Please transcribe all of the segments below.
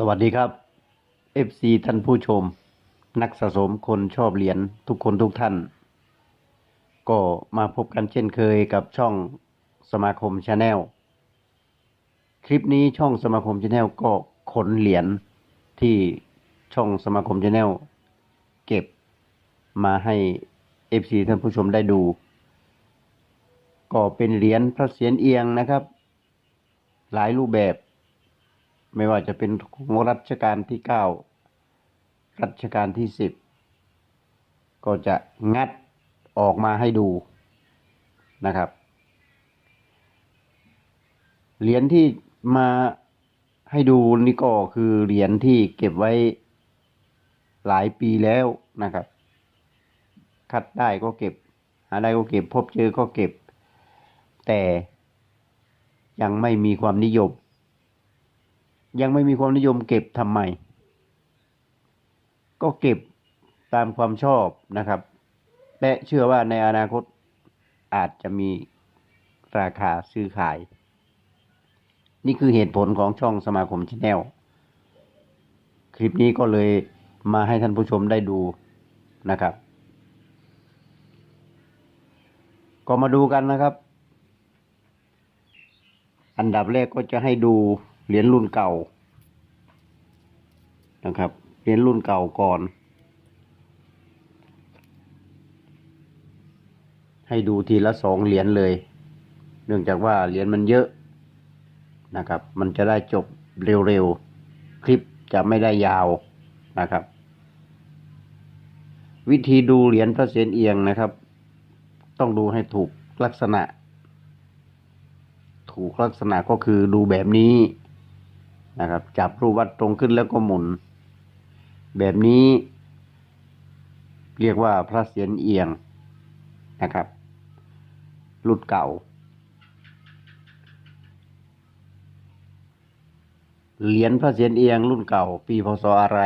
สวัสดีครับ FC ท่านผู้ชม นักสะสมคนชอบเหรียญทุกคนทุกท่าน ก็มาพบกันเช่นเคยกับช่องสมาคมชาแนลคลิปนี้ช่องสมาคมชาแนลก็ขนเหรียญที่ช่องสมาคมชาแนลเก็บมาให้ FC ท่านผู้ชมได้ดู ก็เป็นเหรียญพระเศียรเอียงนะครับ หลายรูปแบบ ไม่ว่าจะเป็นของรัชกาลที่เก้ารัชกาลที่สิบก็จะงัดออกมาให้ดูนะครับ เหรียญที่มาให้ดูนี่ก็คือเหรียญที่เก็บไว้หลายปีแล้วนะครับ คัดได้ก็เก็บ หาได้ก็เก็บ พบเจอก็เก็บ แต่ยังไม่มีความนิยม ยังไม่มีความนิยมเก็บทำไม ก็เก็บตามความชอบนะครับและเชื่อว่าในอนาคตอาจจะมีราคาซื้อขาย นี่คือเหตุผลของช่องสมาคมชแนลคลิปนี้ก็เลยมาให้ท่านผู้ชมได้ดูนะครับ ก็มาดูกันนะครับ อันดับแรกก็จะให้ดู เหรียญรุ่นเก่านะครับเหรียญรุ่นเก่าก่อน ให้ดูทีละสองเหรียญเลย เนื่องจากว่าเหรียญมันเยอะนะครับ มันจะได้จบเร็วๆ คลิปจะไม่ได้ยาวนะครับ วิธีดูเหรียญพระเศียรเอียงนะครับ ต้องดูให้ถูกลักษณะ ถูกลักษณะก็คือดูแบบนี้ นะครับ จับรูปวัดตรงขึ้นแล้วก็หมุน แบบนี้ เรียกว่าพระเศียรเอียงนะครับ รุ่นเก่า เหรียญพระเศียรเอียงรุ่นเก่า ปีพศอะไร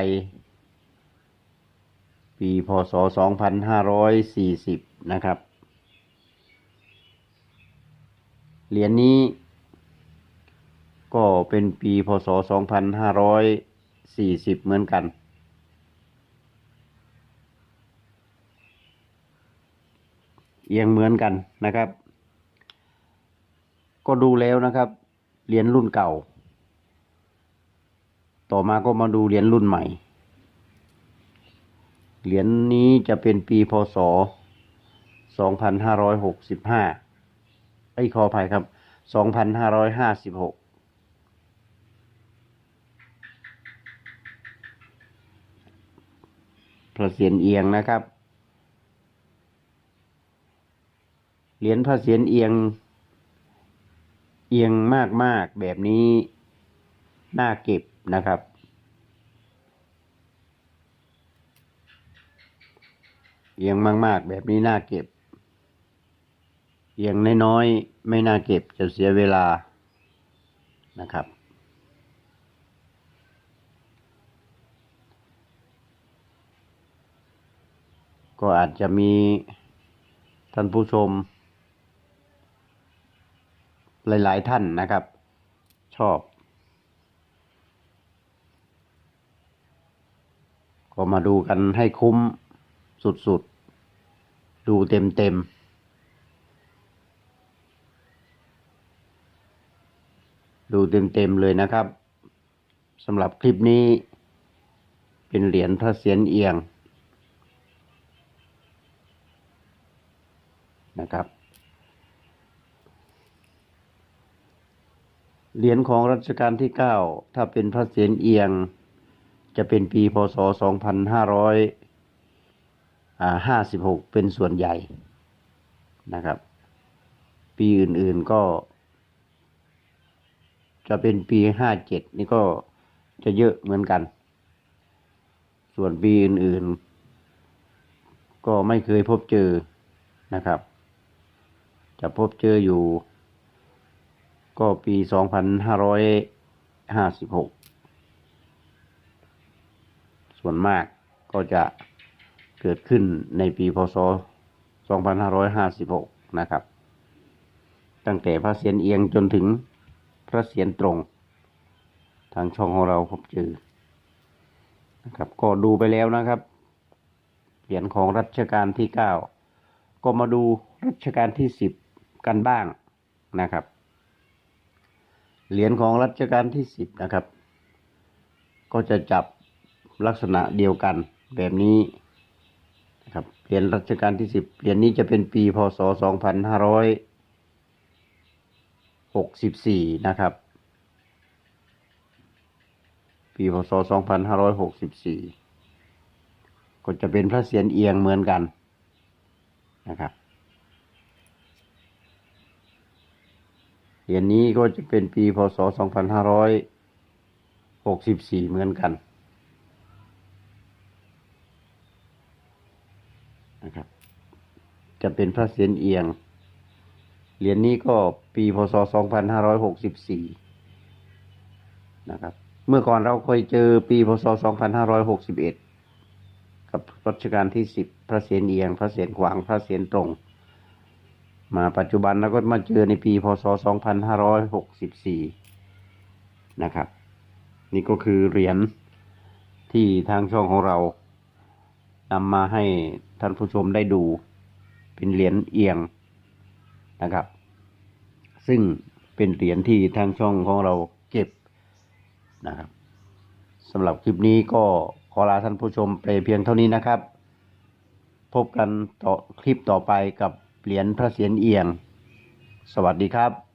ปีพศสองพันห้าร้อยสี่สิบนะครับ เหรียญนี้ ก็เป็นปีพศ 2540 เหมือนกัน เองเหมือนกันนะครับ ก็ดูแล้วนะครับ เหรียญรุ่นเก่า ต่อมาก็มาดูเหรียญรุ่นใหม่ เหรียญนนี้จะเป็นปีพศ 2565ไอ้ขออภัยครับ 2556 พันห้าร้อยห้าสิบหกพระเศียรเอียงนะครับ เหรียญพระเศียรเอียง เอียงมากๆแบบนี้น่าเก็บนะครับ เอียงมากๆแบบนี้น่าเก็บ เอียงน้อยๆไม่น่าเก็บจะเสียเวลานะครับ ก็อาจจะมีท่านผู้ชม หลาย ๆ ท่านนะครับ ชอบ ก็มาดูกันให้คุ้มสุด ๆ ดูเต็ม ๆดูเต็ม ๆ เลยนะครับสำหรับคลิปนี้ เป็นเหรียญพระเศียรเอียง นะครับ เหรียญของรัชกาลที่เก้าถ้าเป็นพระเศียรเอียง จะเป็นปีพศสองพันห้าร้อยห้าสิบหกเป็นส่วนใหญ่นะครับ ปีอื่นๆก็ จะเป็นปีห้าเจ็ดนี่ก็จะเยอะเหมือนกัน ส่วนปีอื่นๆ ก็ไม่เคยพบเจอนะครับ จะพบเจออยู่ ก็ปีสองพันห้าร้อยห้าสิบหกส่วนมากก็จะเกิดขึ้นในปีพศสองพันะครับ ตั้งแต่พระเศียรเอียงจนถึงพระเศียรตรง ทางช่องของเราพบเจอนะครับ ก็ดูไปแล้วนะครับ เหรียญของรัชกาลที่เก้าก็มาดูรัชกาลที่สิบ กันบ้างนะครับ เหรียญของรัชกาลที่สิบนะครับ ก็จะจับลักษณะเดียวกันแบบนี้นะครับเหรียญรัชกาลที่สิบเหรียญนี้จะเป็นปีพศสองพันห้าร้อยหกสิบสี่นะครับ ปีพศสองพันห้าร้อยหกสิบสี่ก็จะเป็นพระเศียรเอียงเหมือนกันนะครับ เหรียญนี้ก็จะเป็นปีพศสองพันห้าร้อยหกสิบสี่เหมือนกันนะครับ จะเป็นพระเศียรเอียง เหรียญนี้ก็ปีพศสองพันะครับ เมื่อก่อนเราเคยเจอปีพศสองพันห้าร้อยหกสิบเอ็ดกับรัชกาลที่สิบพระเศียรเอียง พระเศียรขวาง พระเศียรตรง มาปัจจุบันเราก็มาเจอในปีพศ 2564 นะครับ นี่ก็คือเหรียญที่ทางช่องของเรานำมาให้ท่านผู้ชมได้ดู เป็นเหรียญเอียงนะครับ ซึ่งเป็นเหรียญที่ทางช่องของเราเก็บนะครับสำหรับคลิปนี้ก็ขอลาท่านผู้ชมไปเพียงเท่านี้นะครับ พบกันต่อคลิปต่อไปกับ เหรียญพระเศียรเอียง สวัสดีครับ